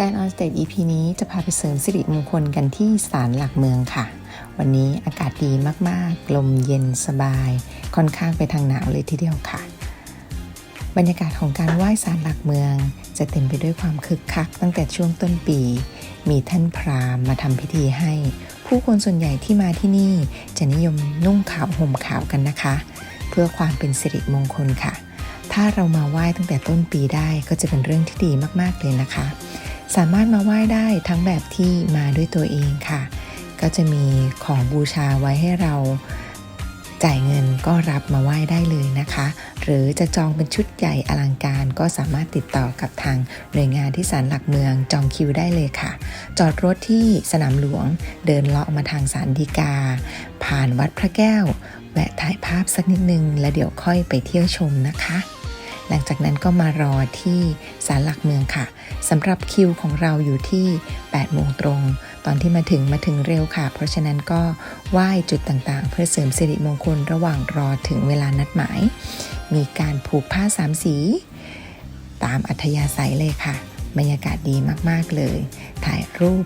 Stand on Stage EP นี้จะพาไปเสริมสิริมงคลกันที่ศาลหลักเมืองค่ะ วันนี้อากาศดีมากๆ ลมเย็นสบาย ค่อนข้างไปทางหนาวเลยทีเดียวค่ะ บรรยากาศของการไหว้ศาลหลักเมือง จะเต็มไปด้วยความคึกคัก ตั้งแต่ช่วงต้นปี มีท่านพราหมณ์มาทำพิธีให้ ผู้คนส่วนใหญ่ที่มาที่นี่จะนิยมนุ่งขาวห่มขาวกันนะคะ เพื่อความเป็นสิริมงคลค่ะ ถ้าเรามาไหว้ตั้งแต่ต้นปีได้ก็จะเป็นเรื่องที่ดีมากๆเลยนะคะ สามารถมาไหว้ได้ทั้งแบบที่มาด้วยตัวเองค่ะ ก็จะมีของบูชาไว้ให้เราจ่ายเงินก็รับมาไหว้ได้เลยนะคะ หรือจะจองเป็นชุดใหญ่อลังการก็สามารถติดต่อกับทางหน่วยงานที่ศาลหลักเมืองจองคิวได้เลยค่ะ จอดรถที่สนามหลวงเดินเลาะมาทางศาลฎีกา ผ่านวัดพระแก้ว แวะถ่ายภาพสักนิดนึง แล้วเดี๋ยวค่อยไปเที่ยวชมนะคะ หลังจากนั้นก็มารอที่ศาลหลักเมืองค่ะสำหรับคิวของเราอยู่ที่8โมงตรง ตอนที่มาถึงมาถึงเร็วค่ะ เพราะฉะนั้นก็ไหว้จุดต่างๆ เพื่อเสริมสิริมงคลระหว่างรอถึงเวลานัดหมาย มีการผูกผ้าสามสี ตามอัธยาศัยเลยค่ะ บรรยากาศดีมากๆเลย ถ่ายรูป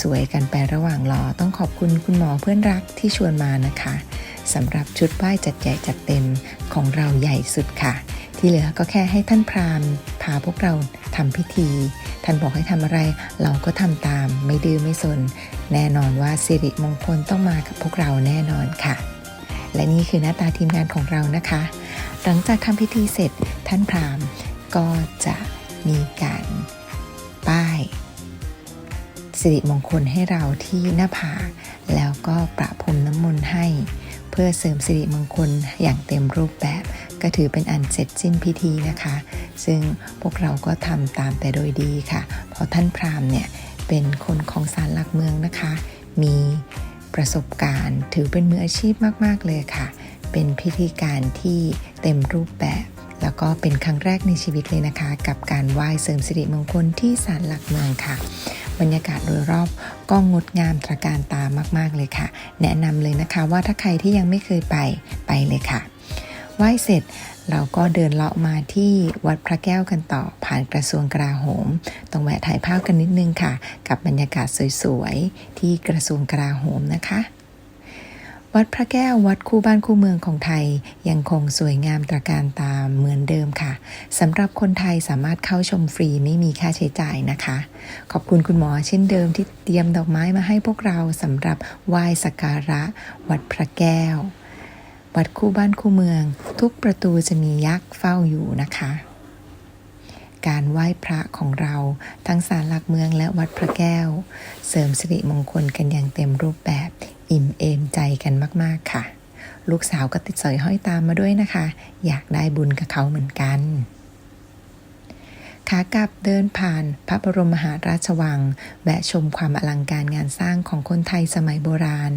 สวยๆกันไประหว่างรอ ต้องขอบคุณคุณหมอเพื่อนรักที่ชวนมานะคะสำหรับชุดไหว้จัดใหญ่จัดเต็มของเราใหญ่สุดค่ะ ที่เหลือก็แค่ให้ท่านพราหมณ์พาพวกเราทำพิธี ท่านบอกให้ทำอะไรเราก็ทำตามไม่ดื้อไม่สน แน่นอนว่าสิริมงคลต้องมากับพวกเราแน่นอนค่ะ และนี่คือหน้าตาทีมงานของเรานะคะ หลังจากทำพิธีเสร็จท่านพราหมณ์ก็จะมีการป้ายสิริมงคลให้เราที่หน้าผากแล้วก็ประพรมน้ำมนต์ให้ พื่อเสริมสิริมงคลอย่างเต็มรูปแบบ ก็ถือเป็นอันเสร็จสิ้นพิธีนะคะ ซึ่งพวกเราก็ทำตามแต่โดยดีค่ะ เพราะท่านพราหมณ์เนี่ยเป็นคนของศาลหลักเมืองนะคะ มีประสบการณ์ถือเป็นมืออาชีพมาก ๆ เลยค่ะ เป็นพิธีการที่เต็มรูปแบบ แล้วก็เป็นครั้งแรกในชีวิตเลยนะคะ กับการไหว้เสริมสิริมงคลที่ศาลหลักเมืองค่ะ บรรยากาศโดยรอบก็งดงามตระการตามากๆเลยค่ะ แนะนำเลยนะคะว่าถ้าใครที่ยังไม่เคยไปไปเลยค่ะไหว้เสร็จเราก็เดินเลาะมาที่วัดพระแก้วกันต่อผ่านกระทรวงกลาโหมต้องแวะถ่ายภาพกันนิดนึงค่ะ กับบรรยากาศสวยๆ ที่กระทรวงกลาโหมนะคะ วัดพระแก้ววัดคู่บ้านคู่เมืองของไทย ยังคงสวยงามตระการตามเหมือนเดิมค่ะสำหรับคนไทยสามารถเข้าชมฟรีไม่มีค่าใช้จ่ายนะคะ ขอบคุณคุณหมอเช่นเดิมที่เตรียมดอกไม้มาให้พวกเราสำหรับไหว้สักการะ วัดพระแก้ว วัดคู่บ้านคู่เมือง ทุกประตูจะมียักษ์เฝ้าอยู่นะคะ การไหว้พระของเราทั้งศาลหลักเมืองและวัดพระแก้ว เสริมสิริมงคลกันอย่างเต็มรูปแบบ อิ่มเอมใจกันมาก ๆ ค่ะ ลูกสาวก็ติดสอยห้อยตามมาด้วยนะคะ อยากได้บุญกับเขาเหมือนกันขากลับเดินผ่านพระบรมมหาราชวัง แวะชมความอลังการงานสร้างของคนไทยสมัยโบราณ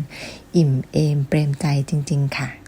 อิ่มเอมเปรมใจจริง ๆ ค่ะ